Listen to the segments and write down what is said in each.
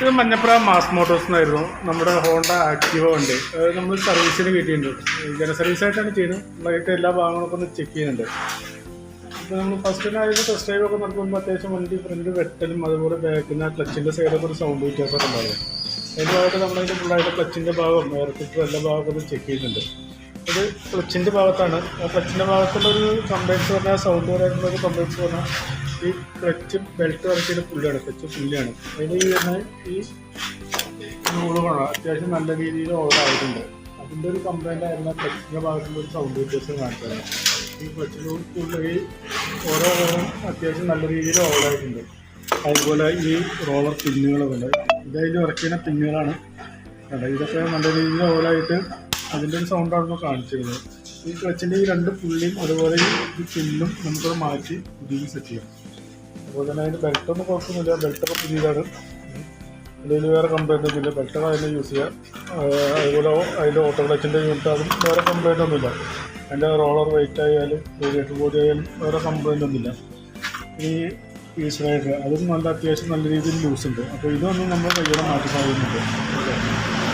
ഇത് Manjappura mass Motors എന്നായിരുന്നു. നമ്മുടെ ഹോണ്ട ആക്റ്റീവ ഉണ്ട് അത് നമ്മൾ സർവീസിന് കിട്ടിയിട്ടുണ്ട്. ജന സർവീസ് ആയിട്ടാണ് ചെയ്യുന്നത്. നമ്മളായിട്ട് എല്ലാ ഭാഗങ്ങളൊക്കെ ഒന്ന് ചെക്ക് ചെയ്യുന്നുണ്ട്. അപ്പോൾ നമ്മൾ ഫസ്റ്റിനായിട്ട് ടെസ്റ്റ് ഡ്രൈവ് ഒക്കെ നടത്തുമ്പോൾ അത്യാവശ്യം വണ്ടി ഫ്രണ്ട് വെട്ടലും അതുപോലെ ബാക്കിൽ ക്ലച്ചിന്റെ സൈഡൊക്കെ ഒരു സൗണ്ട് വ്യത്യാസമൊക്കെ ഉണ്ടാകും അതിന്റെ ഭാഗത്ത് നമ്മളതിന്റെ ഫുള്ളായിട്ട് ക്ലച്ചിന്റെ ഭാഗം എയർ ഫിൽറ്റർ എല്ലാ ഭാഗമൊക്കെ ഒന്ന് ചെക്ക് ചെയ്യുന്നുണ്ട്. ഇത് ക്ലച്ചിന്റെ ഭാഗത്താണ്. ക്ലച്ചിന്റെ ഭാഗത്തുള്ളൊരു ഒരു പറഞ്ഞാൽ സൗണ്ട് വരാനുള്ള ഒരു കംപ്ലൈൻസ് പറഞ്ഞാൽ ഈ ക്ലച്ച് ബെൽറ്റ് വരച്ചിട്ട് പുല്ലാണ് ക്ലച്ച് പുല്ലാണ് അതിന് ഈ വരുന്ന ഈ നൂലുകളാണ് അത്യാവശ്യം നല്ല രീതിയിൽ ഓവറായിട്ടുണ്ട് അതിന്റെ ഒരു കംപ്ലൈന്റ് ആയിരുന്ന ക്ലച്ചിന്റെ ഭാഗത്തുള്ള ഒരു സൗണ്ട് വ്യത്യാസം കാണിച്ചത്. ഈ ക്ലച്ചിന്റെ ഈ ഓരോ ഓരോ അത്യാവശ്യം നല്ല രീതിയിൽ ഓവറായിട്ടുണ്ട് അതുപോലെ ഈ റോളർ പിന്നുകളൊക്കെ ഉണ്ട് ഇതായത് വർക്ക് പിന്നുകളാണ് കണ്ടോ? ഇതൊക്കെ നല്ല രീതിയിൽ ഓവറായിട്ട് അതിന്റെ ഒരു സൗണ്ടാണ് ഇപ്പോൾ കാണിച്ചിരുന്നത്. ഈ ക്ലച്ചിന്റെ ഈ രണ്ട് പുള്ളിയും അതുപോലെ ഈ പിന്നും നമുക്കത് മാറ്റി ഇതിൽ സെറ്റ് ചെയ്യാം. അതുപോലെ തന്നെ അതിന്റെ ബെൽറ്റൊന്നും കുഴപ്പമൊന്നുമില്ല. ബെൽറ്റൊക്കെ പുതിയതാണ്. അതിൽ വേറെ കംപ്ലൈന്റ് ഒന്നുമില്ല ബെൽറ്റൊക്കെ അതിനെ യൂസ് ചെയ്യാം. അതുപോലെ അതിന്റെ ഓട്ടോ ക്ലച്ചിന്റെ യൂണിറ്റ് അതും വേറെ കംപ്ലൈന്റ് ഒന്നുമില്ല അതിന്റെ റോളർ വെയിറ്റ് ആയാലും റേഡിയേറ്റർ ബോഡി ആയാലും വേറെ കംപ്ലൈന്റ് ഒന്നുമില്ല ഈ റൈഡർ അതും നല്ല അത്യാവശ്യം നല്ല രീതിയിൽ ലൂസ് ഉണ്ട്. അപ്പോൾ ഇതൊന്നും നമ്മൾ കയ്യോടെ മാറ്റി സാധിക്കുന്നുണ്ട്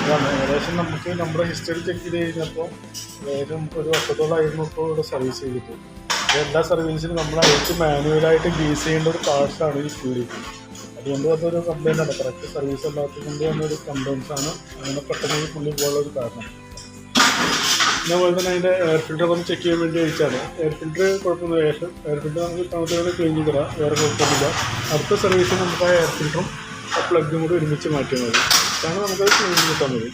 അതാണ്. ഏകദേശം നമുക്ക് നമ്മുടെ ഹിസ്റ്ററി ചെക്ക് ചെയ്ത് കഴിഞ്ഞപ്പോൾ ഏകദേശം ഒരു വർഷത്തോളമായിരുന്നു ഇപ്പോൾ ഇവിടെ സർവീസ് ചെയ്തിട്ട്. എല്ലാ സർവീസിനും നമ്മൾ അയച്ച് മാനുവലായിട്ട് ഗീസ് ചെയ്യേണ്ട ഒരു പാർട്സാണ് ഈ പ്യൂരിറ്റി അതുകൊണ്ട് അതൊരു കംപ്ലൈന്റ് ആണ്. കറക്റ്റ് സർവീസ് അല്ലാത്തത് ഒരു കംപ്ലൈൻസ് ആണ്. അങ്ങനെ പെട്ടെന്ന് ഈ പുള്ളി പോകാനുള്ള ഒരു കാരണം. അതേപോലെ തന്നെ അതിന്റെ എയർ ഫിൽറ്റർ ഒന്ന് ചെക്ക് ചെയ്യാൻ വേണ്ടി അയച്ചാണ് എയർ ഫിൽറ്റർ കുഴപ്പമൊന്നും എയർ എയർ ഫിൽറ്റർ നമുക്ക് താമസത്തോടെ ക്ലീൻ ചെയ്ത് തരാം. വേറെ കുഴപ്പമൊന്നുമില്ല. അടുത്ത സർവീസിന് നമുക്ക് ആ എയർ ഫിൽറ്ററും ആ പ്ലഗും കൂടി ഒരുമിച്ച് മാറ്റിയാൽ മതി. അതാണ് നമുക്കത് ക്ലീൻ കിട്ടാൻ മതി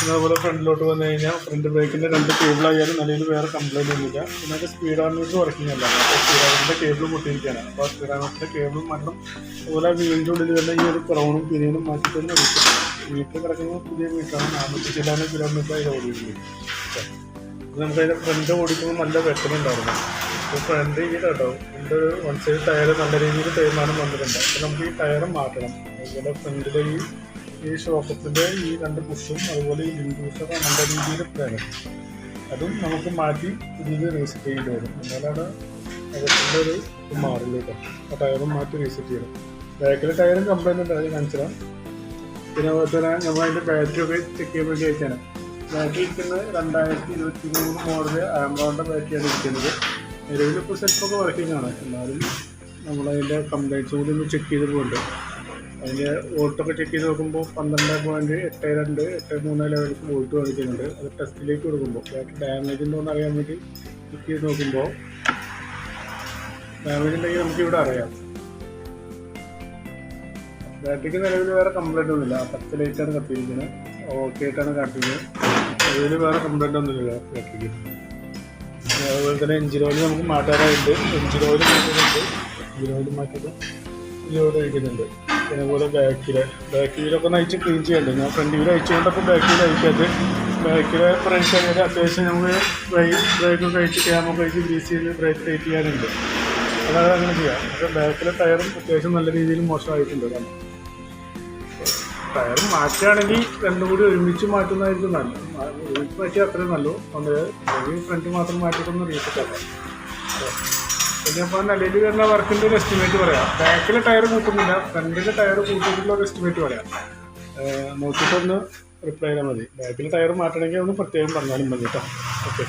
അതുപോലെ ഫ്രണ്ടിലോട്ട് വന്നു കഴിഞ്ഞാൽ ഫ്രണ്ട് ബ്രേക്കിന്റെ രണ്ട് കേബിളായാലും നിലയിൽ വേറെ കംപ്ലൈന്റ് ഒന്നുമില്ല. പിന്നെ അത് സ്പീഡാമീറ്റർ വർക്കിംഗ് അല്ല. അപ്പോൾ സ്പീഡാമീറ്ററിന്റെ കേബിൾ പൊട്ടിയിരിക്കുകയാണ്. അപ്പോൾ ആ സ്പീഡാമീറ്ററിന്റെ കേബിളും മരണം അതുപോലെ വീടിന്റെ ഉള്ളിൽ തന്നെ ഈ ഒരു ക്രൗണും പിരിയനും മാറ്റി തന്നെ വീട്ടിൽ കിടക്കുന്ന പുതിയ വീട്ടാണ് നാനൂറ്റി ചില്ലാനും കിലോമീറ്റർ അതിൽ ഓടിയിട്ടുണ്ട് നമുക്ക് അതിന്റെ ഫ്രണ്ട് ഓടിക്കുമ്പോൾ നല്ല വെട്ടലുണ്ടായിരുന്നു ഇപ്പോൾ ഫ്രണ്ട് ഈ കേട്ടോ. ഇതിന്റെ ഒരു വൺ സൈഡ് ടയർ നല്ല രീതിയിൽ തേയ്മാനം വന്നിട്ടുണ്ട്. അപ്പോൾ നമുക്ക് ഈ ടയർ മാറ്റണം. അതുപോലെ ഫ്രണ്ടിലെ ഈ ഈ ഷോക്കത്തിന്റെ ഈ രണ്ട് പുഷും അതുപോലെ ഈ ലിങ്കൂസൊക്കെ നല്ല രീതിയിൽ വേണം അതും നമുക്ക് മാറ്റി പുതിയത് റീസെറ്റ് ചെയ്യേണ്ടി വരും. എന്നാലാണ് അകത്തിന്റെ ഒരു മാറില്ല ആ ടയറും മാറ്റി റീസെറ്റ് ചെയ്യണം. ബാക്കിലെ ടയറും കംപ്ലൈന്റ് ഉണ്ട്. അത് കാണിച്ചിടാം പിന്നെ അതുപോലെ തന്നെ നമ്മൾ അതിന്റെ ബാറ്ററി ഒക്കെ ചെക്ക് ചെയ്യാൻ വേണ്ടി ബാറ്ററി ഇരിക്കുന്നത് രണ്ടായിരത്തി ഇരുപത്തി മൂന്ന് മോഡൽ ആംബ്രോണിന്റെ ബാറ്ററിയാണ് ഇരിക്കുന്നത്. നിലവിൽ ഇപ്പോൾ സെൽഫൊക്കെ വർക്കിംഗ് ആണ്. എന്നാലും നമ്മളതിന്റെ കംപ്ലൈന്റ്സ് കൂടി ഒന്ന് ചെക്ക് ചെയ്ത് പോകുന്നുണ്ട് അതിന്റെ വോൾട്ടൊക്കെ ചെക്ക് ചെയ്ത് നോക്കുമ്പോൾ പന്ത്രണ്ട് പോയിന്റ് എട്ട് രണ്ട് എട്ട് മൂന്ന് ലെവൽസ് വോൾട്ട് കാണിക്കുന്നുണ്ട് അത് ടെസ്റ്റിലേക്ക് കൊടുക്കുമ്പോൾ ബാറ്ററി ഡാമേജ് ഉണ്ടോ എന്ന് അറിയാൻ വേണ്ടി ചെക്ക് ചെയ്ത് നോക്കുമ്പോൾ ഡാമേജ് ഉണ്ടെങ്കിൽ നമുക്ക് ഇവിടെ അറിയാം. ബാറ്ററിക്ക് നിലവിൽ വേറെ കംപ്ലൈന്റ് ഒന്നുമില്ല. പത്ത് ലൈറ്റാണ് കത്തിയിരിക്കുന്നത് ഓക്കെ ആയിട്ടാണ് കാട്ടിയത്. അതിൽ വേറെ കംപ്ലൈന്റ് ഒന്നുമില്ല ബാറ്ററിക്ക് അതുപോലെ തന്നെ എഞ്ചിൻ ഓയിൽ നമുക്ക് മാറ്റാറായിട്ട് എഞ്ചിൻ ഓയിൽ മാറ്റുന്നുണ്ട് എഞ്ചിൻ ഓയിൽ മാറ്റിയിട്ട് ഇതിലോട് കഴിക്കുന്നുണ്ട് അതുപോലെ ബാക്കിലെ ബാക്ക് വീലൊക്കെ നയിച്ച് ക്ലീൻ ചെയ്യണ്ടേ? ഞാൻ ഫ്രണ്ട് വീൽ അയച്ചുകൊണ്ടപ്പോൾ ബാക്ക് വീൽ അയക്കാത്ത ബാക്കിലെ ഫ്രണ്ട് ആയാലും അത്യാവശ്യം നമുക്ക് ബ്രേക്ക് കഴിച്ച് ക്യാമൊക്കെ കഴിച്ച് ഗ്രീസ് ചെയ്ത് ബ്രേക്ക് ടൈറ്റ് ചെയ്യാനുണ്ട്. അതായത് അങ്ങനെ ചെയ്യാം. പക്ഷേ ബാക്കിലെ ടയറും അത്യാവശ്യം നല്ല രീതിയിൽ മോശമായിട്ടുണ്ട്. കാരണം ടയറും മാറ്റുകയാണെങ്കിൽ രണ്ടും കൂടി ഒരുമിച്ച് മാറ്റുന്നതായിരിക്കും നല്ലത്. ഒരുമിച്ച് മാറ്റിയാൽ അത്രയും നല്ലത്. അതായത് ഫ്രണ്ട് മാത്രം മാറ്റിയിട്ടൊന്നും റീസെറ്റ് ആക്കാം. പിന്നെ അപ്പോൾ നിലയിൽ വരുന്ന വർക്കിന്റെ ഒരു എസ്റ്റിമേറ്റ് പറയാം. ബാക്കിലെ ടയർ കൂട്ടുന്നില്ല ഫ്രണ്ടിലെ ടയർ കൂട്ടിയിട്ടുള്ള ഒരു എസ്റ്റിമേറ്റ് പറയാം. നോക്കിയിട്ടൊന്ന് റിപ്ലൈ ചെയ്താൽ മതി. ബാക്കിലെ ടയർ മാറ്റണമെങ്കിൽ ഒന്ന് പ്രത്യേകം പറഞ്ഞാലും മതി കേട്ടോ. ഓക്കെ